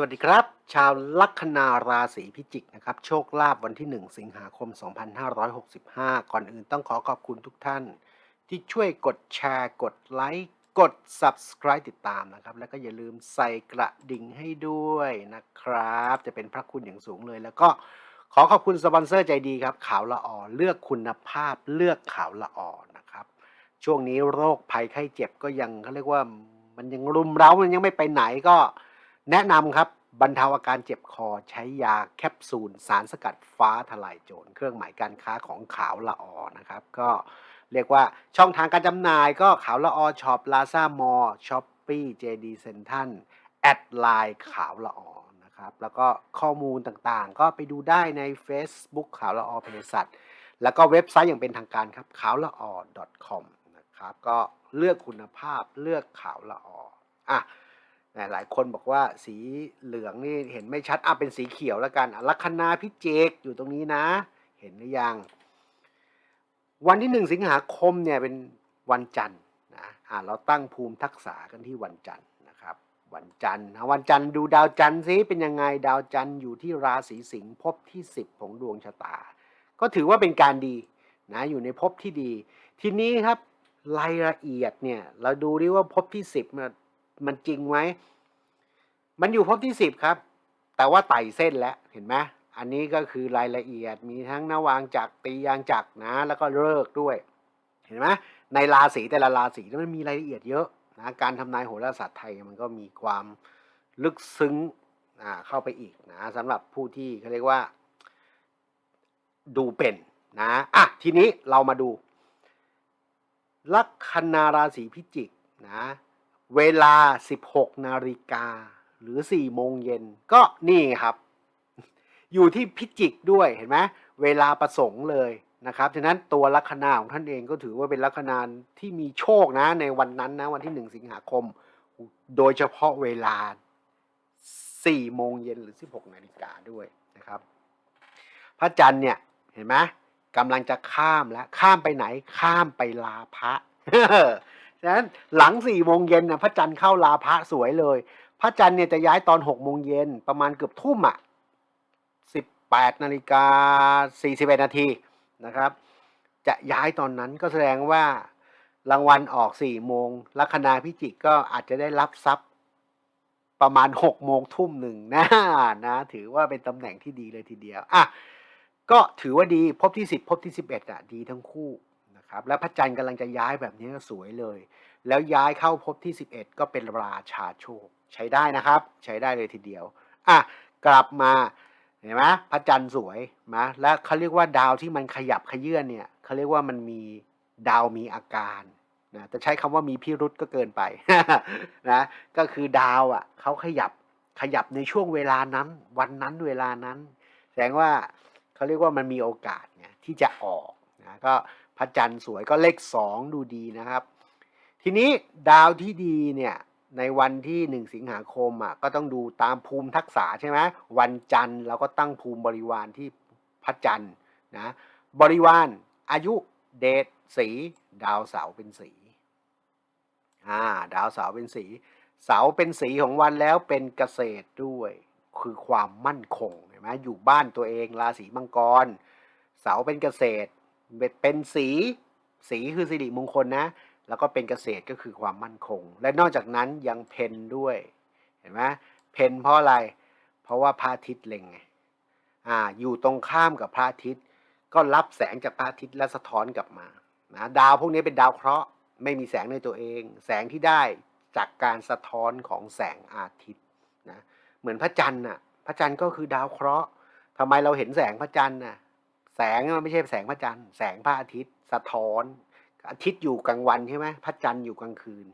วัสดีครับ ชาวลัคนาราศีพิจิกนะครับ โชคลาภวันที่ 1 สิงหาคม 2565 ก่อนอื่นต้องขอขอบคุณทุกท่าน ที่ช่วยกดแชร์กดไลค์กด Subscribe ติดตามนะครับ แล้วก็อย่าลืมใส่กระดิ่งให้ด้วยนะครับ จะเป็นพระคุณอย่างสูงเลย แล้วก็ขอขอบคุณสปอนเซอร์ใจดีครับขาวละออเลือกคุณภาพเลือกขาวละออนะครับ ช่วงนี้โรคภัยไข้เจ็บก็ยังเขาเรียกว่ามันยังรุมเร้ามันยังไม่ไปไหนก็ แนะนำครับบรรเทาอาการเจ็บคอใช้ยาแคปซูล สารสกัดฟ้าทลายโจรเครื่องหมายการค้าของขาวละออนะครับ ก็เรียกว่าช่องทางการจำหน่ายก็ขาวละออช็อปลาซามอช้อปปี้เจดีเซนทันแอดไลน์ขาวละออนะครับแล้วก็ข้อมูลต่างๆ ก็ไปดูได้ใน Facebook ขาวละออเภสัชแล้วก็เว็บไซต์อย่างเป็นทางการครับขาวละออ .com นะครับก็เลือกคุณภาพเลือกขาวละอออะ นะหลายคนบอกว่าสีเหลืองนี่เห็นไม่ชัดอะเป็นสีเขียวแล้วกันลัคนาพิเจกอยู่ตรงนี้นะ เห็นหรือยัง วันที่หนึ่งสิงหาคมเนี่ยเป็นวันจันทร์นะอะเราตั้งภูมิทักษะกันที่วันจันทร์นะครับ วันจันทร์อะวันจันทร์ดูดาวจันทร์ซิเป็นยังไงดาวจันทร์อยู่ที่ราศีสิงห์ภพที่ 10 ของดวงชะตา ก็ถือว่าเป็นการดีนะอยู่ในภพที่ดี ทีนี้ครับรายละเอียดเนี่ยเราดูดิว่าภพที่ 10มัน มันจริงไหม มันอยู่ภพที่สิบครับ แต่ว่าไต่เส้นแล้วเห็นไหมอันนี้ก็คือรายละเอียดมีทั้งนาวางจักรตียางจักรนะ แล้วก็เลิกด้วย เห็นไหมในราศีแต่ละราศีมันมีรายละเอียดเยอะนะการทำนายโหราศาสตร์ไทยมันก็มีความลึกซึ้งเข้าไปอีกนะสำหรับผู้ที่เขาเรียกว่า ดูเป็นนะอะทีนี้เรามาดู ลัคนาราศีพิจิกนะ เวลา 16 นาฬิกาหรือ 4 โมงเย็น ก็นี่ครับ อยู่ที่พิจิกด้วยเห็นไหมเวลาประสงค์เลยนะครับฉะนั้นตัวลัคนาของท่านเองก็ถือว่าเป็นลัคนาที่มีโชคนะในวันนั้นนะวันที่ 1 สิงหาคม โดยเฉพาะเวลา 4 โมงเย็นหรือ 16 นาฬิกาด้วยนะครับ พระจันทร์เนี่ยเห็นไหมกำลังจะข้ามแล้วข้ามไปไหนข้ามไปลาพระ ฉะนั้นหลังสี่โมงเย็นนะพระจันทร์เข้าลาพระสวยเลย พระจันทร์เนี่ยจะย้ายตอนหกโมงเย็นประมาณเกือบทุ่มอะสิบแปดนาฬิกาสี่สิบเอ็ดนาทีนะครับ จะย้ายตอนนั้นก็แสดงว่ารางวัลออกสี่โมงลัคนาพิจิกก็อาจจะได้รับทรัพย์ประมาณหกโมงทุ่มหนึ่งนะนะถือว่าเป็นตำแหน่งที่ดีเลยทีเดียวอะก็ถือว่าดีพบที่สิบพบที่สิบเอ็ดอะดีทั้งคู่ นะครับและพระจันทร์กำลังจะย้ายแบบนี้ก็สวยเลย แล้วย้ายเข้าพบที่ 11 ก็เป็นราชาโชค ใช้ได้นะครับ ใช้ได้เลยทีเดียวอะกลับมาเห็นไหมพระจันทร์สวยนะและเขาเรียกว่าดาวที่มันขยับขยื่นเนี่ยเขาเรียกว่ามันมีดาวมีอาการนะแต่ใช้คำว่ามีพิรุษก็เกินไปนะก็คือดาวอะเขาขยับขยับในช่วงเวลานั้น วันนั้นเวลานั้น แสดงว่าเขาเรียกว่ามันมีโอกาสเนี่ยที่จะออกนะก็ พระจันทร์สวยก็เลขสองดูดีนะครับ ทีนี้ดาวที่ดีเนี่ยในวันที่หนึ่งสิงหาคมอะก็ต้องดูตามภูมิทักษะใช่ไหมวันจันทร์เราก็ตั้งภูมิบริวารที่พระจันทร์นะบริวารอายุเดชสีดาวเสาเป็นสีอ่าดาวเสาเป็นสี เสาเป็นสีของวันแล้วเป็นเกษตรด้วย คือความมั่นคงเห็นไหมอยู่บ้านตัวเองราศีมังกร เสาเป็นเกษตร เป็นสีสีคือสิริมงคลนะ แล้วก็เป็นเกษตรก็คือความมั่นคง และนอกจากนั้นยังเพนด้วย เห็นไหมเพนเพราะอะไร เพราะว่าพระอาทิตย์เล็งไงอ่าอยู่ตรงข้ามกับพระอาทิตย์ ก็รับแสงจากพระอาทิตย์และสะท้อนกลับมานะดาวพวกนี้เป็นดาวเคราะห์ไม่มีแสงในตัวเอง แสงที่ได้จากการสะท้อนของแสงอาทิตย์นะเหมือนพระจันทร์น่ะพระจันทร์ก็คือดาวเคราะห์ทำไมเราเห็นแสงพระจันทร์น่ะ แสงมันไม่ใช่แสงพระจันทร์แสงพระอาทิตย์ สะท้อน อาทิตย์อยู่กลางวันใช่ไหมพระจันทร์อยู่กลางคืน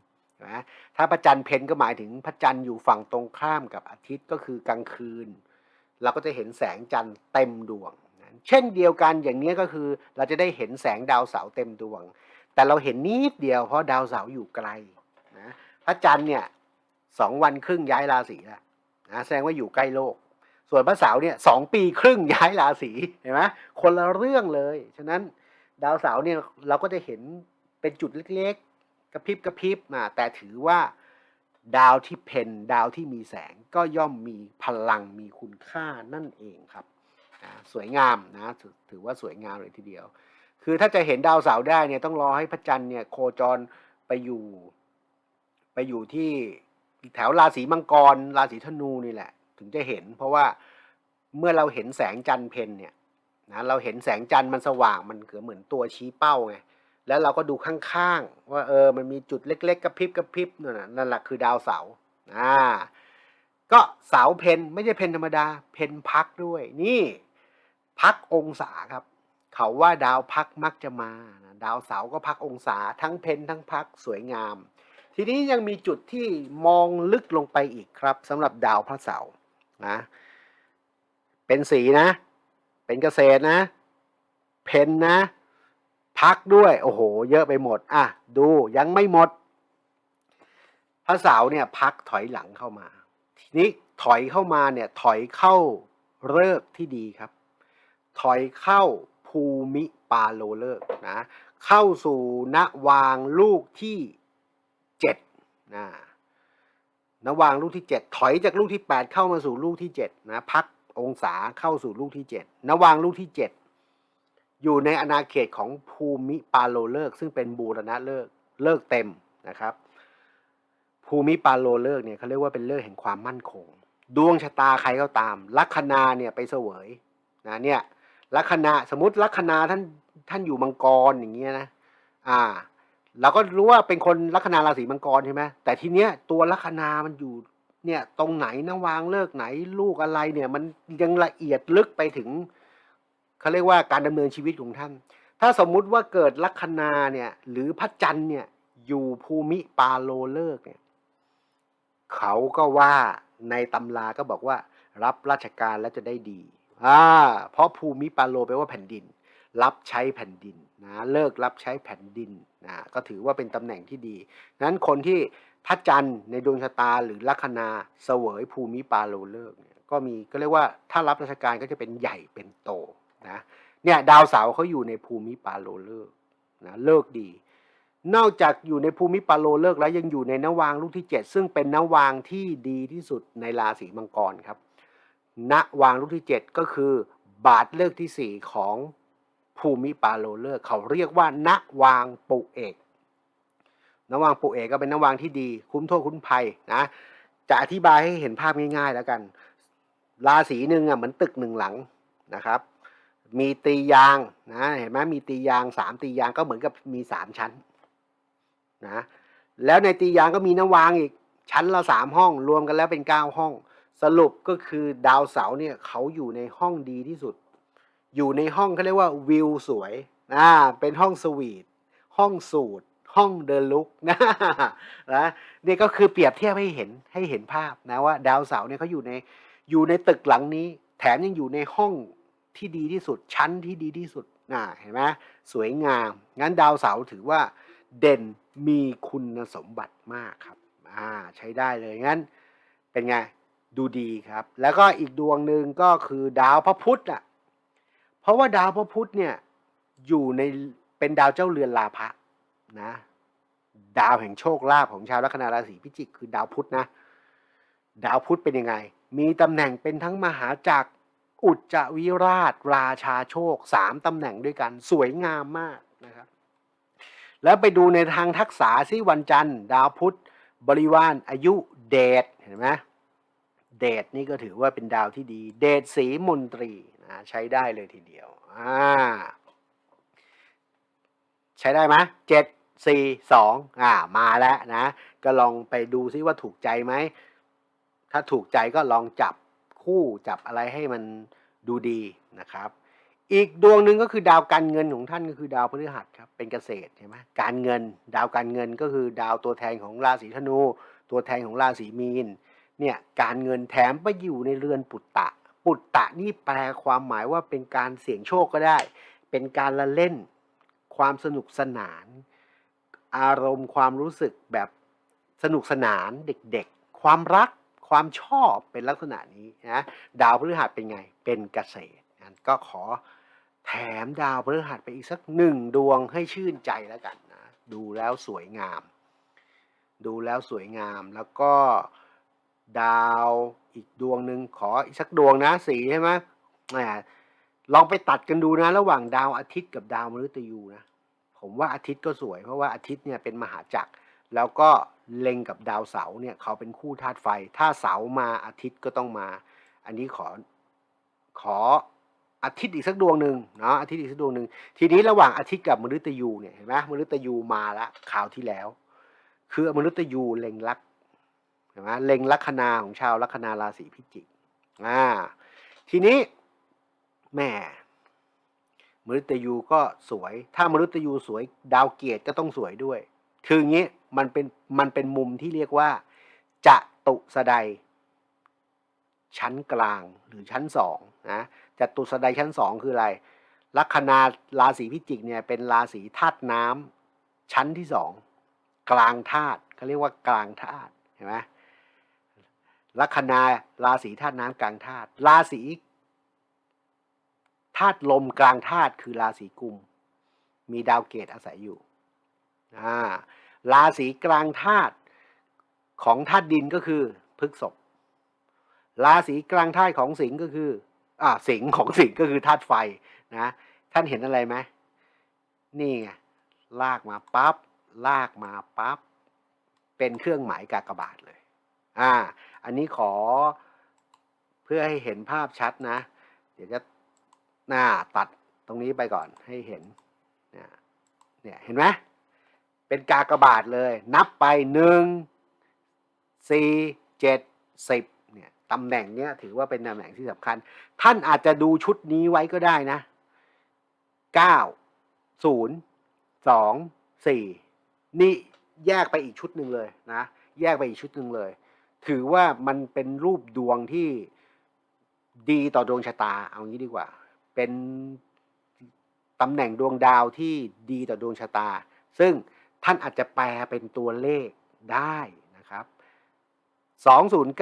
นะถ้าพระจันทร์เพนก็หมายถึงพระจันทร์อยู่ฝั่งตรงข้ามกับอาทิตย์ก็คือกลางคืน เราก็จะเห็นแสงจันทร์เต็มดวงนะเช่นเดียวกันอย่างนี้ก็คือเราจะได้เห็นแสงดาวเสาร์เต็มดวง แต่เราเห็นนิดเดียวเพราะดาวเสาร์อยู่ไกลนะพระจันทร์เนี่ยสองวันครึ่งย้ายราศีแล้วนะแสดงว่าอยู่ใกล้โลก ส่วนพระเสาร์เนี่ยสองปีครึ่งย้ายราศีเห็นไหมคนละเรื่องเลย ฉะนั้นดาวเสาร์เนี่ยเราก็จะเห็นเป็นจุดเล็กๆ กระพริบกระพริบมาแต่ถือว่าดาวที่เพนดาวที่มีแสงก็ย่อมมีพลังมีคุณค่านั่นเองครับนะสวยงามนะถ,ถือว่าสวยงามเลยทีเดียว คือถ้าจะเห็นดาวเสาร์ได้เนี่ยต้องรอให้พระจันทร์เนี่ยโคจรไปอยู่ ไปอยู่ที่แถวราศีมังกร ราศีธนูนี่แหละ ถึงจะเห็น เพราะว่าเมื่อเราเห็นแสงจันทร์เพนเนี่ยนะเราเห็นแสงจันทร์มันสว่างมันเกือเหมือนตัวชี้เป้าไงแล้วเราก็ดูข้างๆ ว่าเออมันมีจุดเล็ก ๆกระพริบกระพริบนั่นนั่นแหละคือดาวเสาอ่าก็เสาเพนไม่ใช่เพนธรรมดาเพนพักด้วย นี่ พักองศาครับ เขาว่าดาวพักมักจะมานะดาวเสาก็พักองศาทั้งเพนทั้งพักสวยงาม ทีนี้ยังมีจุดที่มองลึกลงไปอีกครับสำหรับดาวพระเสาร์ นะ เป็นสีนะ เป็นเกษตรนะ เพนนะ พักด้วย โอ้โห เยอะไปหมด อะ ดูยังไม่หมด พระเสาร์เนี่ยพักถอยหลังเข้ามา ทีนี้ถอยเข้ามาเนี่ยถอยเข้าเลิกที่ดีครับ ถอยเข้าภูมิปาโลเลิกษ์นะ เข้าสู่ณวางลูกที่เจ็ดนะ ณวางลูกที่เจ็ดถอยจากลูกที่แปดเข้ามาสู่ลูกที่เจ็ดนะพักองศาเข้าสู่ลูกที่เจ็ดณวางลูกที่เจ็ดอยู่ในอาณาเขตของภูมิปาโลเลิก ซึ่งเป็นบูรณะเลิกเลิกเต็มนะครับ ภูมิปาโลเลิกเนี่ยเขาเรียกว่าเป็นเลิกแห่งความมั่นคง ดวงชะตาใครก็ตาม ลัคนาเนี่ยไปเสวยนะเนี่ยลัคนาสมมติลัคนาท่านท่านอยู่มังกรอย่างเงี้ยนะอ่า เราก็รู้ว่าเป็นคนลัคนาราศีมังกรใช่ไหมแต่ทีเนี้ยตัวลัคนามันอยู่เนี่ยตรงไหนนะวางเลิกไหนลูกอะไรเนี่ยมันยังละเอียดลึกไปถึงเขาเรียกว่าการดำเนินชีวิตของท่าน ถ้าสมมุติว่าเกิดลัคนาเนี่ยหรือพระจันทร์เนี่ยอยู่ภูมิปาโลเลิกเนี่ยเขาก็ว่าในตำราก็บอกว่า รับราชการแล้วจะได้ดีอ่าเพราะภูมิปาโลแปลว่าแผ่นดิน รับใช้แผ่นดินนะเลิกรับใช้แผ่นดินนะก็ถือว่าเป็นตำแหน่งที่ดีนั้นคนที่พระจันทร์ในดวงชะตาหรือลัคนาเสวยภูมิปาโลเลิกเนี่ยก็มีก็เรียกว่าถ้ารับราชการก็จะเป็นใหญ่เป็นโตนะเนี่ยดาวเสาร์เขาอยู่ในภูมิปาโลเลิกนะเลิกดี นอกจากอยู่ในภูมิปาโลเลิกแล้วยังอยู่ในนวางลูกที่ 7 ซึ่งเป็นนวางที่ดีที่สุดในราศีมังกรครับนวางลูกที่ 7 ก็คือบาทเลิกที่ 4 ของ ภูมิปาโลเลิกเขาเรียกว่านวางปุเอกนวางปุเอกก็เป็นนวางที่ดี คุ้มโทษคุ้มภัยนะจะอธิบายให้เห็นภาพง่าย ๆ แล้วกัน ราศีหนึ่งอะเหมือนตึกหนึ่งหลังนะครับ มีตียางนะเห็นไหมมีตียางสามตียางก็เหมือนกับมีสามชั้นนะแล้วในตียางก็มีน้ำวางอีกชั้นละสามห้องรวมกันแล้วเป็นเก้าห้อง สรุปก็คือดาวเสาร์เนี่ยเขาอยู่ในห้องดีที่สุด อยู่ในห้องเขาเรียกว่าวิวสวยนะเป็นห้องสวีทห้องสูตรห้องเดินลุกนะนะนี่ก็คือเปรียบเทียบให้เห็นให้เห็นภาพนะว่า ดาวเสาร์เนี่ยเขาอยู่ในอยู่ในตึกหลังนี้ แถมยังอยู่ในห้องที่ดีที่สุดชั้นที่ดีที่สุดนะเห็นไหมสวยงาม งั้นดาวเสาร์ถือว่าเด่นมีคุณสมบัติมากครับอ่าใช้ได้เลยงั้นเป็นไงดูดีครับ แล้วก็อีกดวงหนึ่งก็คือดาวพระพุธอะ เพราะว่าดาวพระพุธเนี่ยอยู่ในเป็นดาวเจ้าเรือนลาภะนะดาวแห่งโชคลาภของชาวลัคนาราศีพิจิกคือดาวพุธนะ ดาวพุธเป็นยังไง มีตำแหน่งเป็นทั้งมหาจักรอุจจวิราช ราชาโชคสามตำแหน่งด้วยกันสวยงามมากนะครับแล้วไปดูในทางทักษะซิวันจันทร์ ดาวพุธบริวารอายุเดชเห็นไหมเดชนี่ก็ถือว่าเป็นดาวที่ดี เดชสีมนตรี ใช้ได้เลยทีเดียวอ่าใช้ได้ไหมเจ็ดสี่สองอ่ามาแล้วนะ ก็ลองไปดูซิว่าถูกใจไหม ถ้าถูกใจก็ลองจับคู่จับอะไรให้มันดูดีนะครับ อีกดวงหนึ่งก็คือดาวการเงินของท่านก็คือดาวพฤหัสครับเป็นเกษตรใช่ไหมการเงิน ดาวการเงินก็คือดาวตัวแทนของราศีธนู ตัวแทนของราศีมีนเนี่ยการเงินแถมไปอยู่ในเรือนปุตตะ ปุตตะนี่แปลความหมายว่าเป็นการเสี่ยงโชคก็ได้ เป็นการละเล่น ความสนุกสนาน อารมณ์ความรู้สึกแบบสนุกสนานเด็กๆ ความรักความชอบเป็นลักษณะนี้นะดาวพฤหัสเป็นไงเป็นเกษตรก็ขอแถมดาวพฤหัสไปอีกสักหนึ่งดวงให้ชื่นใจแล้วกันนะดูแล้วสวยงาม ดูแล้วสวยงามแล้วก็ ดาวอีกดวงหนึ่งขออีกสักดวงนะสีใช่ไหมลองไปตัดกันดูนะ ระหว่างดาวอาทิตย์กับดาวมฤตยูนะ ผมว่าอาทิตย์ก็สวยเพราะว่าอาทิตย์เนี่ยเป็นมหาจักร แล้วก็เล็งกับดาวเสาเนี่ยเขาเป็นคู่ธาตุไฟ ถ้าเสามาอาทิตย์ก็ต้องมา อันนี้ขอขออาทิตย์อีกสักดวงหนึ่งเนาะอาทิตย์อีกสักดวงหนึ่งทีนี้ระหว่างอาทิตย์กับมฤตยูเนี่ยเห็นไหมมฤตยูมาแล้วคราวที่แล้ว คือมฤตยูเล็งลัก ห็นไหมเล็งลัคนาของชาวลัคนาราศีพิจิกอ่าทีนี้แม่มฤตยูก็สวย ถ้ามฤตยูสวยดาวเกียรติก็ต้องสวยด้วย คืออย่างนี้มันเป็นมันเป็นมุมที่เรียกว่าจะตุสดายชั้นกลางหรือชั้นสองนะจะตุสดายชั้นสองคืออะไรลัคนาราศีพิจิกเนี่ยเป็นราศีธาตุน้ำชั้นที่สองกลางธาตุเขาเรียกว่ากลางธาตุเห็นไหม ลัคนาราศีธาตุน้ำกลางธาตุราศีธาตุลมกลางธาตุคือราศีกุม มีดาวเกตอาศัยอยู่ราศีกลางธาตุของธาตุดินก็คือพฤกษภราศีกลางธาตุของสิงห์ก็คืออ่าสิงห์ของสิงห์ก็คือธาตุไฟนะท่านเห็นอะไรไหมนี่ไงลากมาปั๊บลากมาปั๊บเป็นเครื่องหมายกากบาทเลย อ่า อันนี้ขอเพื่อให้เห็นภาพชัดนะ เดี๋ยวจะหน้าตัดตรงนี้ไปก่อนให้เห็นเนี่ยเนี่ยเห็นไหมเป็นกากบาทเลย นับไปหนึ่งสี่เจ็ดสิบเนี่ยตำแหน่งเนี้ยถือว่าเป็นตำแหน่งที่สำคัญ ท่านอาจจะดูชุดนี้ไว้ก็ได้นะเก้าศูนย์สองสี่นี่แยกไปอีกชุดหนึ่งเลยนะ แยกไปอีกชุดหนึ่งเลย ถือว่ามันเป็นรูปดวงที่ดีต่อดวงชะตา เอางี้ดีกว่า เป็นตำแหน่งดวงดาวที่ดีต่อดวงชะตา ซึ่งท่านอาจจะแปลเป็นตัวเลขได้นะครับ 209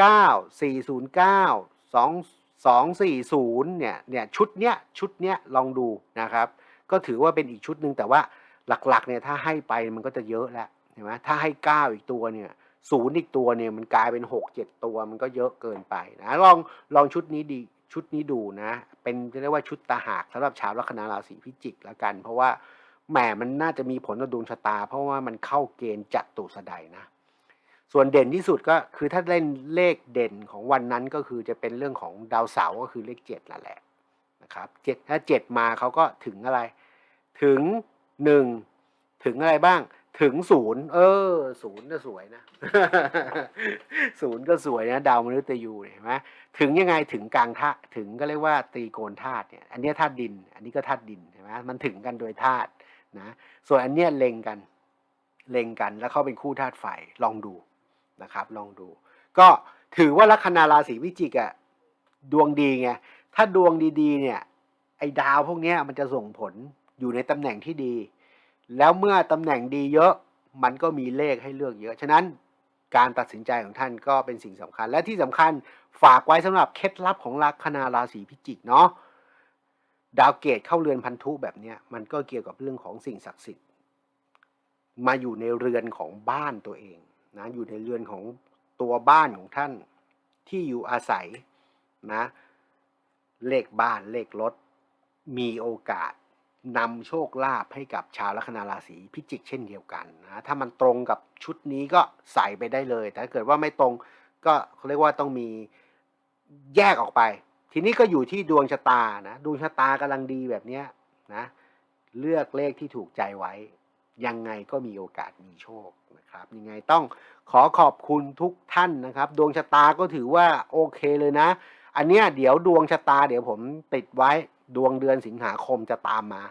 409 2 240 เนี่ย เนี่ยชุดเนี้ยชุดเนี้ยลองดูนะครับ ก็ถือว่าเป็นอีกชุดหนึ่งแต่ว่าหลักๆเนี่ยถ้าให้ไปมันก็จะเยอะแล้วเห็นไหมถ้าให้ 9 อีกตัวเนี่ย ศูนย์อีกตัวเนี่ยมันกลายเป็น6 7ตัวมันก็เยอะเกินไปนะลองลองชุดนี้ดีชุดนี้ดูนะ เป็นเรียกว่าชุดตาหากสำหรับชาวลัคนาราศีพิจิกแล้วกัน เพราะว่าแหมมันน่าจะมีผลต่อดวงชะตา เพราะว่ามันเข้าเกณฑ์จัตุสดายนะ ส่วนเด่นที่สุดก็คือถ้าเล่นเลขเด่นของวันนั้นก็คือจะเป็นเรื่องของดาวเสาร์ก็คือเลขเจ็ดละแหละนะครับเจ็ดถ้าเจ็ดมาเขาก็ถึงอะไร ถึงหนึ่งถึงอะไรบ้าง ถึงศูนย์เออศูนย์ก็สวยนะศูนย์ก็สวยนะดาวมฤตยูเนี่ยเห็นไหมถึงยังไงถึงกลางธาตุถึงก็เรียกว่าตรีโกณธาตุเนี่ยอันเนี้ยธาตุดิน อันนี้ก็ธาตุดินเห็นไหมมันถึงกันโดยธาตุนะส่วนอันเนี้ยเล็งกันเล็งกันแล้วเขาเป็นคู่ธาตุไฟลองดูนะครับลองดู ก็ถือว่าลัคนาราศีพิจิกอะดวงดีไงถ้าดวงดีๆเนี่ยไอ้ดาวพวกเนี้ยมันจะส่งผลอยู่ในตำแหน่งที่ดี แล้วเมื่อตำแหน่งดีเยอะมันก็มีเลขให้เลือกเยอะ ฉะนั้นการตัดสินใจของท่านก็เป็นสิ่งสำคัญ และที่สำคัญฝากไว้สำหรับเคล็ดลับของลัคนาราศีพิจิกเนาะดาวเกตเข้าเรือนพันธุแบบเนี้ยมันก็เกี่ยวกับเรื่องของสิ่งศักดิ์สิทธิ์มาอยู่ในเรือนของบ้านตัวเองนะอยู่ในเรือนของตัวบ้านของท่านที่อยู่อาศัยนะเลขบ้านเลขรถมีโอกาส นำโชคลาภให้กับชาวลัคนาราศีพิจิกเช่นเดียวกันนะถ้ามันตรงกับชุดนี้ก็ใส่ไปได้เลย แต่ถ้าเกิดว่าไม่ตรงก็เขาเรียกว่าต้องมีแยกออกไป ทีนี้ก็อยู่ที่ดวงชะตานะดวงชะตากำลังดีแบบนี้นะเลือกเลขที่ถูกใจไว้ ยังไงก็มีโอกาสมีโชคนะครับยังไงต้องขอขอบคุณทุกท่านนะครับ ดวงชะตาก็ถือว่าโอเคเลยนะ อันเนี้ยเดี๋ยวดวงชะตาเดี๋ยวผมติดไว้ ดวงเดือนสิงหาคมจะตามมา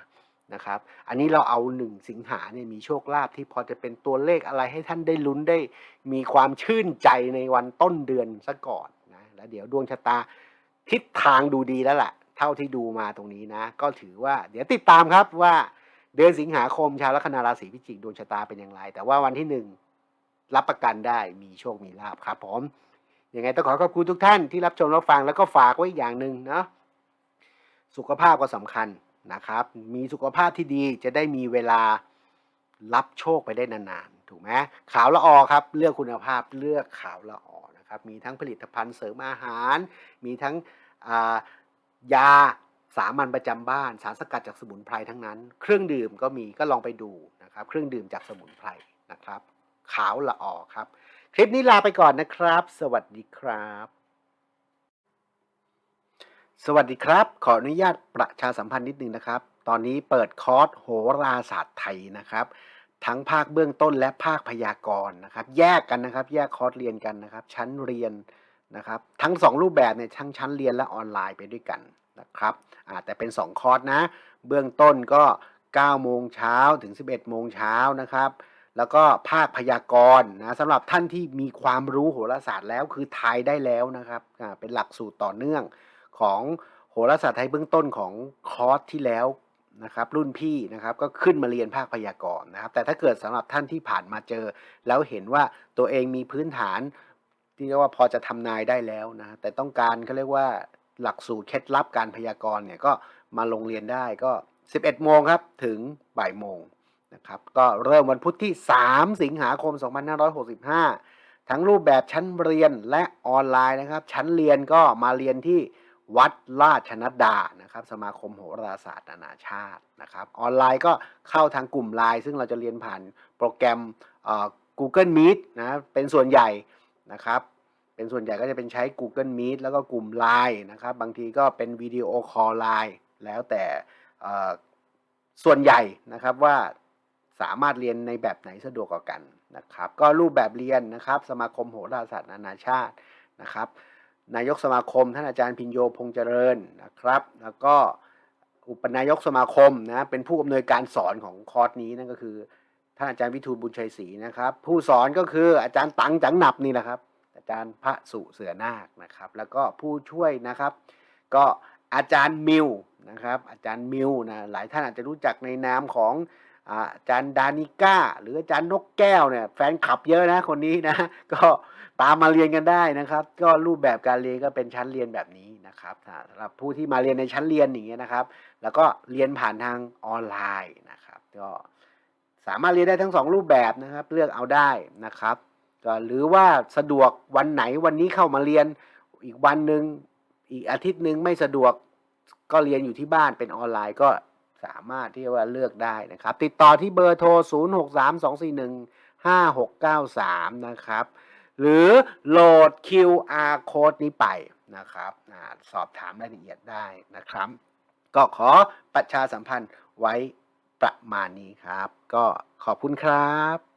นะครับ อันนี้เราเอาหนึ่งสิงหาเนี่ยมีโชคลาภที่พอจะเป็นตัวเลขอะไรให้ท่านได้ลุ้นได้ มีความชื่นใจในวันต้นเดือนซะก่อนนะแล้วเดี๋ยวดวงชะตาทิศทางดูดีแล้วแหละเท่าที่ดูมาตรงนี้นะ ก็ถือว่าเดี๋ยวติดตามครับว่าเดือนสิงหาคมชาวลัคนาราศีพิจิกดวงชะตาเป็นอย่างไร แต่ว่าวันที่หนึ่งรับประกันได้มีโชคมีลาภครับผมยังไงต้องขอขอบคุณทุกท่านที่รับชมรับฟังแล้วก็ฝากไว้อีกอย่างหนึ่งเนาะ สุขภาพก็สำคัญนะครับ มีสุขภาพที่ดีจะได้มีเวลารับโชคไปได้นานๆ ถูกไหมขาวละออครับเลือกคุณภาพเลือกขาวละออนะครับ มีทั้งผลิตภัณฑ์เสริมอาหาร มีทั้งายาสามัญประจำบ้าน สารสกัดจากสมุนไพรทั้งนั้น เครื่องดื่มก็มีก็ลองไปดูนะครับ เครื่องดื่มจากสมุนไพรนะครับ ขาวละออครับ คลิปนี้ลาไปก่อนนะครับ สวัสดีครับ สวัสดีครับ ขออนุญาตประชาสัมพันธ์นิดนึงนะครับ ตอนนี้เปิดคอร์สโหราศาสตร์ไทยนะครับ ทั้งภาคเบื้องต้นและภาคพยากรณ์นะครับ แยกกันนะครับ แยกคอร์สเรียนกันนะครับ ชั้นเรียนนะครับ ทั้ง 2 รูปแบบเนี่ยทั้งชั้นเรียนและออนไลน์ไปด้วยกันนะครับแต่เป็น 2 คอร์สนะ เบื้องต้นก็ 9 โมงเช้าถึง 11 โมงเช้านะครับ แล้วก็ภาคพยากรณ์นะสำหรับท่านที่มีความรู้โหราศาสตร์แล้วคือทายได้แล้วนะครับเป็นหลักสูตรต่อเนื่อง ของโหราศาสตร์ไทยเบื้องต้นของคอร์สที่แล้วนะครับรุ่นพี่นะครับก็ขึ้นมาเรียนภาคพยากรณ์นะครับ แต่ถ้าเกิดสำหรับท่านที่ผ่านมาเจอ แล้วเห็นว่าตัวเองมีพื้นฐาน ที่เรียกว่าพอจะทำนายได้แล้วนะแต่ต้องการเขาเรียกว่าหลักสูตรเคล็ดลับการพยากรณ์เนี่ยก็มาลงเรียนได้ก็ 11 โมงครับถึงบ่ายโมงนะครับก็เริ่มวันพุธที่ 3 สิงหาคม 2565 ทั้งรูปแบบชั้นเรียนและออนไลน์นะครับ ชั้นเรียนก็มาเรียนที่ วัดราชนดานะครับ สมาคมโหราศาสตร์นานาชาตินะครับ ออนไลน์ก็เข้าทางกลุ่มไลน์ซึ่งเราจะเรียนผ่านโปรแกรม Google Meet นะเป็นส่วนใหญ่นะครับ เป็นส่วนใหญ่ก็จะเป็นใช้ Google Meet แล้วก็กลุ่ม Line นะครับ บางทีก็เป็นวิดีโอคอลไลน์แล้วแต่ส่วนใหญ่นะครับว่าสามารถเรียนในแบบไหนสะดวกกว่ากันนะครับ ก็รูปแบบเรียนนะครับ สมาคมโหราศาสตร์นานาชาตินะครับ นายกสมาคมท่านอาจารย์พินโยพงษ์เจริญนะครับ แล้วก็อุปนายกสมาคมนะเป็นผู้อำนวยการสอนของคอร์สนี้นั่นก็คือท่านอาจารย์วิทูลบุญชัยศรีนะครับ ผู้สอนก็คืออาจารย์ตังจังหนับนี่แหละครับ อาจารย์พระสุเสือนาคนะครับ แล้วก็ผู้ช่วยนะครับ ก็อาจารย์มิวนะครับ อาจารย์มิวนะหลายท่านอาจจะรู้จักในนามของ อาจารย์ดานิก้า หรืออาจารย์นกแก้วเนี่ยแฟนคลับเยอะนะคนนี้นะ ก็ตามมาเรียนกันได้นะครับ ก็รูปแบบการเรียนก็เป็นชั้นเรียนแบบนี้นะครับสำหรับผู้ที่มาเรียนในชั้นเรียนอย่างเงี้ยนะครับ แล้วก็เรียนผ่านทางออนไลน์นะครับ ก็สามารถเรียนได้ทั้งสองรูปแบบนะครับ เลือกเอาได้นะครับก็หรือว่าสะดวกวันไหนวันนี้เข้ามาเรียนอีกวันหนึ่งอีกอาทิตย์หนึ่งไม่สะดวกก็เรียนอยู่ที่บ้านเป็นออนไลน์ก็ สามารถที่ว่าเลือกได้นะครับ ติดต่อที่เบอร์โทร 0632415693 นะครับ หรือโหลด QR code นี้ไปนะครับอสอบถามรายละเอียดได้นะครับ ก็ขอประชาสัมพันธ์ไว้ประมาณนี้ครับ ก็ขอบคุณครับ